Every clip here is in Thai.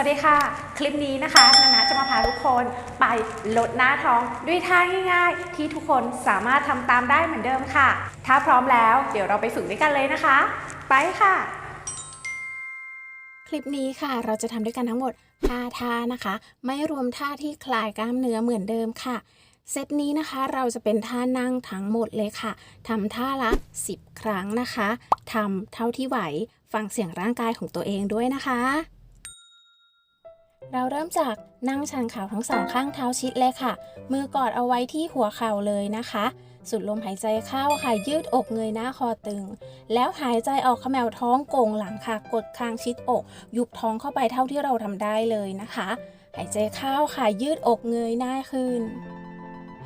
สวัสดีค่ะ คลิปนี้นะคะนานาจะมาพาทุกคนไปลดหน้าท้องด้วยท่าง่ายๆ ที่ทุกคนสามารถทำตามได้เหมือนเดิมค่ะ ถ้าพร้อมแล้วเดี๋ยวเราไปฝึกด้วยกันเลยนะคะ ไปค่ะ คลิปนี้ค่ะเราจะทำด้วยกันทั้งหมด5ท่านะคะ ไม่รวมท่าที่คลายกล้ามเนื้อเหมือนเดิมค่ะเซตนี้นะคะเราจะเป็นท่านั่งทั้งหมดเลยค่ะทำท่าละ 10 ครั้งนะคะทำเท่าที่ไหวฟังเสียงร่างกายของตัวเองด้วยนะคะ เราเริ่มจากนั่งชันเข่าทั้งสองข้างเท้าชิดเลยค่ะ มือกอดเอาไว้ที่หัวเข่าเลยนะคะ สุดลมหายใจเข้าค่ะ ยืดอกเงยหน้าคอตึง แล้วหายใจออกขมวท้องโก่งหลังค่ะ กดคางชิดอก ยุบท้องเข้าไปเท่าที่เราทำได้เลยนะคะ หายใจเข้าค่ะ ยืดอกเงยหน้าขึ้น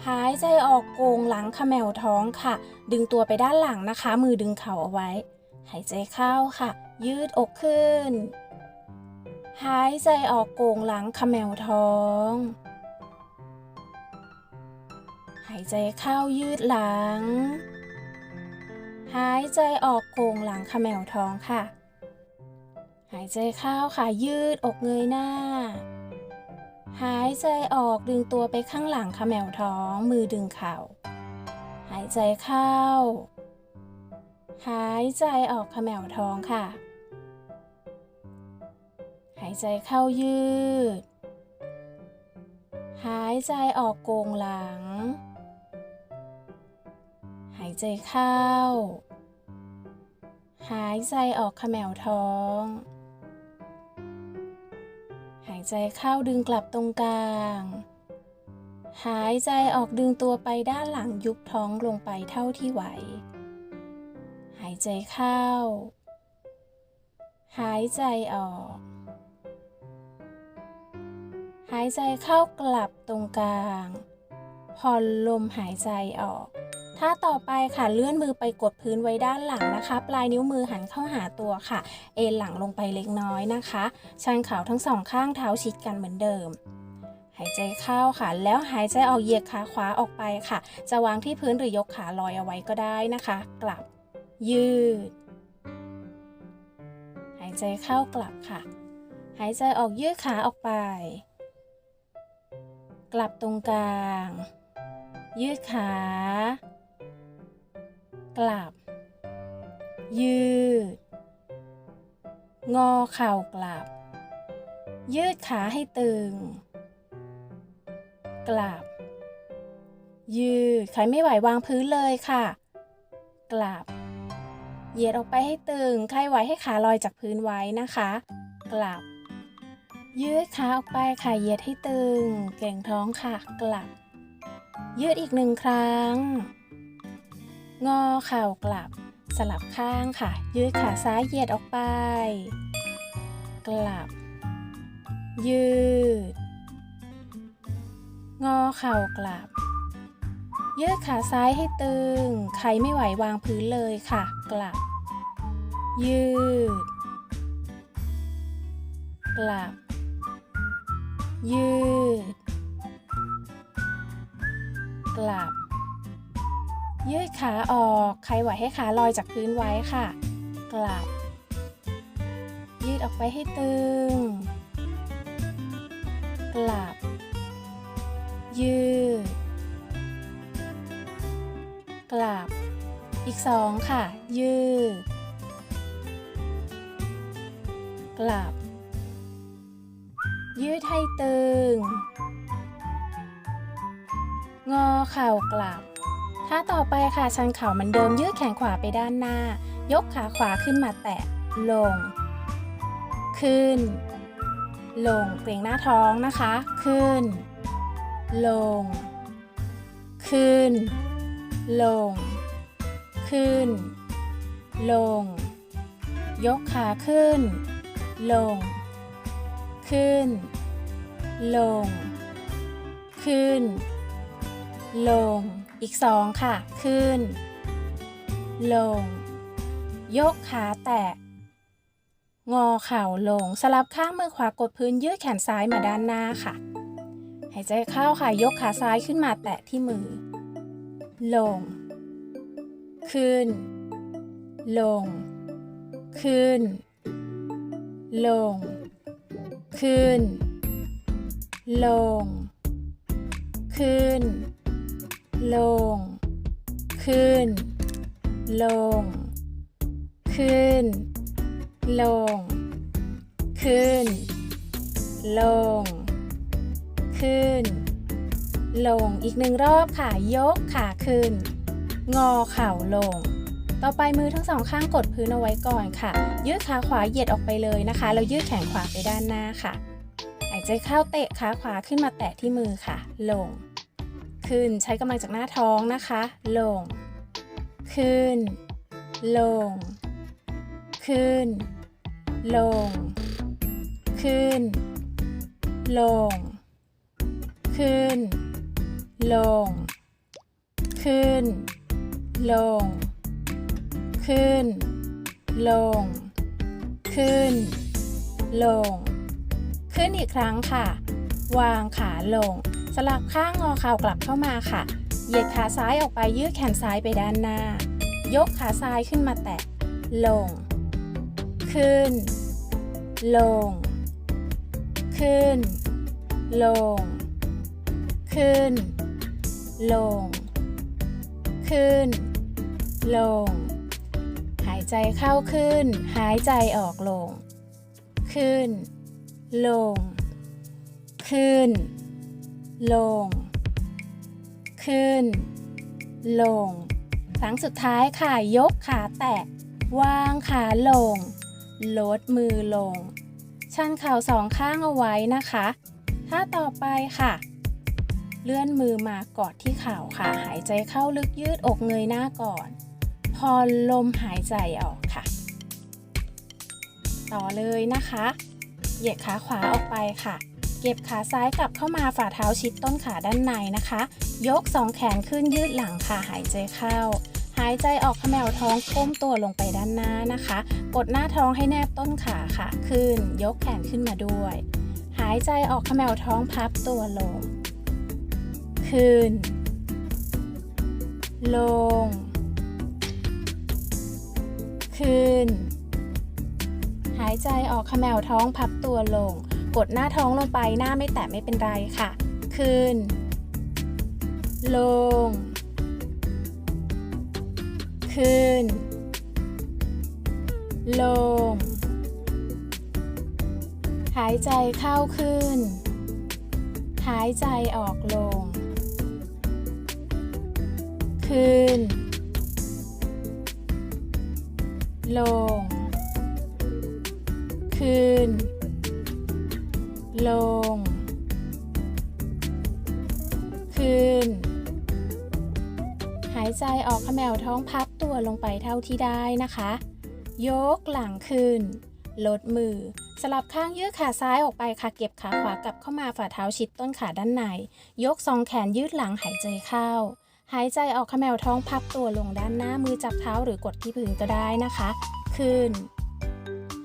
หายใจออกโก่งหลังขมวท้องค่ะ ดึงตัวไปด้านหลังนะคะ มือดึงเข่าเอาไว้ หายใจเข้าค่ะ ยืดอกขึ้น หายใจออกโก่งหลังขมวท้อง หายใจเข้ายืดหลัง หายใจออกโก่งหลังขมวท้องค่ะ หายใจเข้าค่ะยืดอกเงยหน้า หายใจออกดึงตัวไปข้างหลังขมวท้องมือดึงเข่า หายใจเข้า หายใจออกขมวท้องค่ะ หายใจเข้ายืด หายใจออกโกงหลัง หายใจเข้า หายใจออกขมวท้อง หายใจเข้าดึงกลับตรงกลาง หายใจออกดึงตัวไปด้านหลังยุบท้องลงไปเท่าที่ไหว หายใจเข้า หายใจออก หายใจเข้ากลับตรงกลางผ่อนลมหายใจออก ถ้าต่อไปค่ะเลื่อนมือไปกดพื้นไว้ด้านหลังนะคะ ปลายนิ้วมือหันเข้าหาตัวค่ะ เอนหลังลงไปเล็กน้อยนะคะชันเข่าทั้งสองข้างเท้าชิดกันเหมือนเดิม หายใจเข้าค่ะ แล้วหายใจออกเหยียดขาขวาออกไปค่ะ จะวางที่พื้นหรือยกขาลอยเอาไว้ก็ได้นะคะ กลับ ยืด หายใจเข้ากลับค่ะ หายใจออกยืดขาออกไป กลับตรงกลาง ยืดขา กลับ ยืด งอเข่ากลับ ยืดขาให้ตึง กลับ ยืด ใครไม่ไหววางพื้นเลยค่ะ กลับ เหยียดออกไปให้ตึง ใครไหวให้ขาลอยจากพื้นไว้นะคะ กลับ ยืดขาออกไปค่ะเหยียดให้ตึง เก่งท้องค่ะกลับ ยืดอีกหนึ่งครั้ง งอเข่ากลับ สลับข้างค่ะ ยืดขาซ้ายเหยียดออกไป กลับ ยืด งอเข่ากลับ ยืดขาซ้ายให้ตึง ใครไม่ไหววางพื้นเลยค่ะ กลับ ยืด กลับ ยืด กลับ ยืดขาออก ใครไหวให้ขาลอยจากพื้นไว้ค่ะ กลับ ยืดออกไปให้ตึง กลับ ยืด กลับ อีกสองค่ะ ยืด กลับ ยืดให้ตึง งอเข่ากลับ ท่าต่อไปค่ะ ชันเข่าเหมือนเดิม ยืดแขนขวาไปด้านหน้า ยกขาขวาขึ้นมาแตะ ลง ขึ้น ลง เกร็งหน้าท้องนะคะ ขึ้น ลง ขึ้น ลง ขึ้น ลง ยกขาขึ้น ลง ขึ้น ลง ขึ้น ลง อีกสองค่ะ ขึ้น ลง ยกขาแตะ งอเข่าลง สลับข้างมือขวากดพื้นยืดแขนซ้ายมาด้านหน้าค่ะ หายใจเข้าค่ะ ยกขาซ้ายขึ้นมาแตะที่มือ ลง ขึ้น ลง ขึ้น ลง ขึ้น ลง ขึ้น ลง ขึ้น ลง ขึ้น ลง ขึ้น ลง ขึ้น ลง อีกหนึ่งรอบค่ะ ยกขาขึ้น งอเข่าลง ต่อไปมือทั้งสองข้างกดพื้นเอาไว้ก่อนค่ะ ยืดขาขวาเหยียดออกไปเลยนะคะ แล้วยืดแขนขวาไปด้านหน้าค่ะหายใจเข้าเตะขาขวาขึ้นมาแตะที่มือค่ะ ลง ขึ้นใช้กำลังจากหน้าท้องนะคะ ลง ขึ้น ลง ขึ้น ลง ขึ้น ลง ขึ้น ลง ขึ้น ลง ขึ้น ลง ขึ้น ลง ขึ้นอีกครั้งค่ะ วางขาลง สลับข้างงอเข่ากลับเข้ามาค่ะ เหยียดขาซ้ายออกไปยืดแขนซ้ายไปด้านหน้า ยกขาซ้ายขึ้นมาแตะ ลง ขึ้น ลง ขึ้น ลง ขึ้น ลง ขึ้นลง ใจเข้าขึ้น หายใจออกลง ขึ้น ลง ขึ้น ลง ขึ้น ลง ครั้งสุดท้ายค่ะ ยกขาแตะ วางขาลง ลดมือลง ชันเข่าสองข้างเอาไว้นะคะท่าต่อไปค่ะเลื่อนมือมากอดที่เข่าค่ะ หายใจเข้าลึกยืดอกเงยหน้าก่อน พอลมหายใจออกค่ะ ต่อเลยนะคะ เหยียดขาขวาออกไปค่ะ เก็บขาซ้ายกลับเข้ามาฝ่าเท้าชิดต้นขาด้านในนะคะ ยกสองแขนขึ้นยืดหลังค่ะหายใจเข้า หายใจออกเขมวท้องก้มตัวลงไปด้านหน้านะคะ กดหน้าท้องให้แนบต้นขาค่ะ ขึ้น ยกแขนขึ้นมาด้วย หายใจออกเขมวท้องพับตัวลง ขึ้น ลง ขึ้น หายใจออกขมวท้องพับตัวลง กดหน้าท้องลงไปหน้าไม่แตะไม่เป็นไรค่ะ ขึ้น ลง ขึ้น ลง หายใจเข้าขึ้น หายใจออกลง ขึ้น ลงขึ้นลงขึ้นหายใจออกเขมวท้องพับตัวลงไปเท่าที่ได้นะคะ ยกหลังขึ้นลดมือ สลับข้างยืดขาซ้ายออกไปค่ะ เก็บขาขวากลับเข้ามาฝ่าเท้าชิดต้นขาด้านใน ยกสองแขนยืดหลังหายใจเข้า หายใจออกขมวท้องพับตัวลงด้านหน้ามือจับเท้าหรือกดที่พื้นก็ได้นะคะ ขึ้น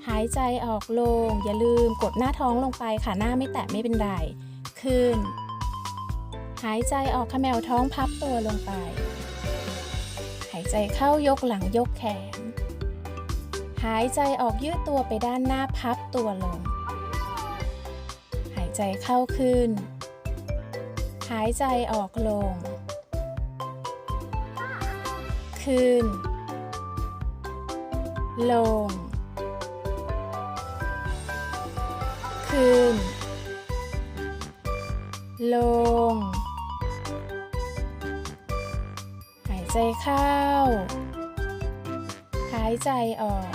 หายใจออกลง อย่าลืมกดหน้าท้องลงไปค่ะหน้าไม่แตะไม่เป็นไร ขึ้น หายใจออกขมวท้องพับตัวลงไป หายใจเข้ายกหลังยกแขน หายใจออกยืดตัวไปด้านหน้าพับตัวลง หายใจเข้าขึ้น หายใจออกลง ขึ้น ลง ขึ้น ลง หายใจเข้า หายใจออก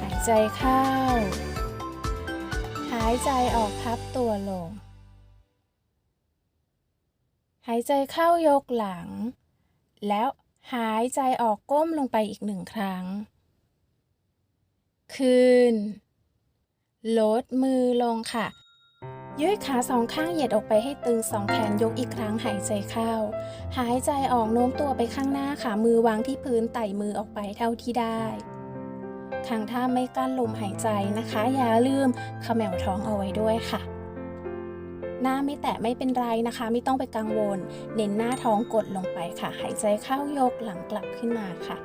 หายใจเข้า หายใจออกพับตัวลง หายใจเข้ายกหลัง แล้วหายใจออกก้มลงไปอีกหนึ่งครั้งขึ้นลดมือลงค่ะ ยืดขาสองข้างเหยียดออกไปให้ตึงสองแขนยกอีกครั้งหายใจเข้า หายใจออกโน้มตัวไปข้างหน้าค่ะ มือวางที่พื้นไต่มือออกไปเท่าที่ได้ครั้งถ้าไม่กั้นลมหายใจนะคะ อย่าลืมขมวท้องเอาไว้ด้วยค่ะ หน้าไม่แตะไม่เป็นไรนะคะ ไม่ต้องไปกังวล เน้นหน้าท้องกดลงไปค่ะ หายใจเข้ายกหลังกลับขึ้นมาค่ะ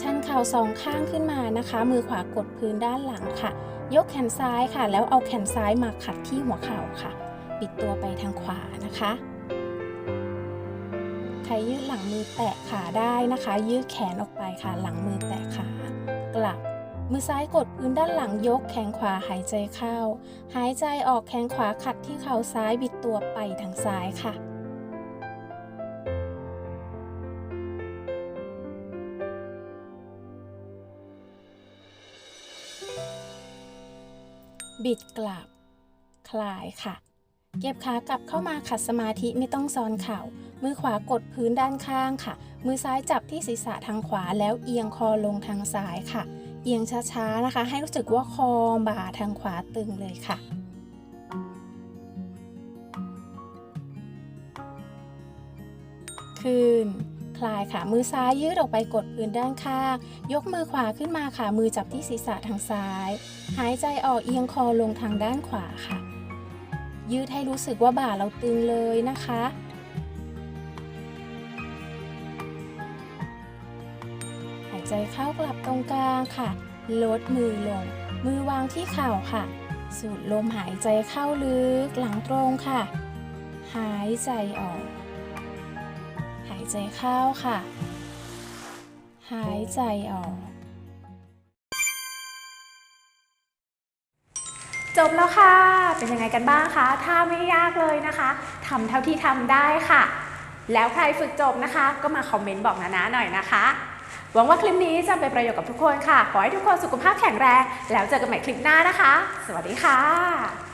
ชันเข่าสองข้างขึ้นมานะคะ มือขวากดพื้นด้านหลังค่ะ ยกแขนซ้ายค่ะ แล้วเอาแขนซ้ายมาขัดที่หัวเข่าค่ะ ปิดตัวไปทางขวานะคะใครยืดหลังมือแตะขาได้นะคะ ยืดแขนออกไปค่ะ หลังมือแตะขากลับ มือซ้ายกดพื้นด้านหลังยกแขนขวาหายใจเข้า หายใจออกแขนขวาขัดที่เข่าซ้ายบิดตัวไปทางซ้ายค่ะ บิดกลับ คลายค่ะ เก็บขากลับเข้ามาขัดสมาธิไม่ต้องซ้อนเข่า มือขวากดพื้นด้านข้างค่ะ มือซ้ายจับที่ศีรษะทางขวาแล้วเอียงคอลงทางซ้ายค่ะ เอียงช้าๆนะคะ ให้รู้สึกว่าคอบ่าทางขวาตึงเลยค่ะคืนคลายค่ะมือซ้ายยืดออกไปกดพื้นด้านข้าง ยกมือขวาขึ้นมาค่ะ มือจับที่ศีรษะทางซ้าย หายใจออกเอียงคอลงทางด้านขวาค่ะ ยืดให้รู้สึกว่าบ่าเราตึงเลยนะคะ ใจเข้ากลับตรงกลางค่ะ ลดมือลง มือวางที่เข่าค่ะ สูดลมหายใจเข้าลึกหลังตรงค่ะ หายใจออก หายใจเข้าค่ะ หายใจออก จบแล้วค่ะ เป็นยังไงกันบ้างคะ ถ้าไม่ยากเลยนะคะทำเท่าที่ทำได้ค่ะ แล้วใครฝึกจบนะคะ ก็มาคอมเมนต์บอกนานาหน่อยนะคะ หวังว่าคลิปนี้จะเป็นประโยชน์กับทุกคนค่ะ ขอให้ทุกคนสุขภาพแข็งแรง แล้วเจอกันใหม่คลิปหน้านะคะ สวัสดีค่ะ